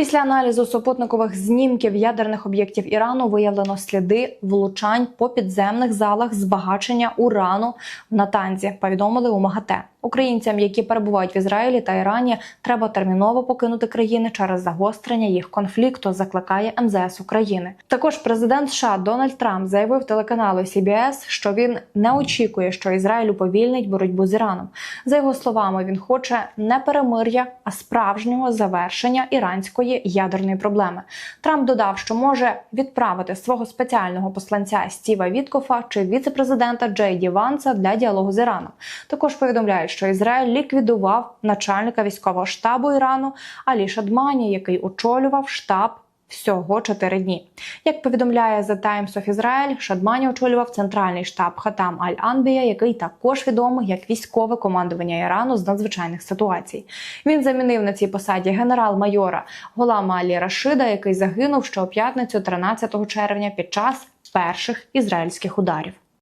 Після аналізу супутникових знімків ядерних об'єктів Ірану виявлено сліди влучань по підземних залах збагачення урану в Натанзі. Повідомили у МАГАТЕ. Українцям, які перебувають в Ізраїлі та Ірані, треба терміново покинути країни через загострення їх конфлікту. Закликає МЗС України. Також президент США Дональд Трамп заявив телеканалу CBS, що він не очікує, що Ізраїль уповільнить боротьбу з Іраном. За його словами, він хоче не перемир'я, а справжнього завершення іранської ядерної проблеми. Трамп додав, що може відправити свого спеціального посланця Стіва Віткофа чи віцепрезидента Джей Ді Ванса для діалогу з Іраном. Також повідомляють, що Ізраїль ліквідував начальника військового штабу Ірану Алі Шадмані, який очолював штаб. Всього чотири дні. Як повідомляє The Times of Israel, Шадмані очолював центральний штаб Хатам Аль-Анбія, який також відомий як військове командування Ірану з надзвичайних ситуацій. Він замінив на цій посаді генерал-майора Голама Алі Рашида, який загинув у п'ятницю, 13 червня, під час перших ізраїльських ударів.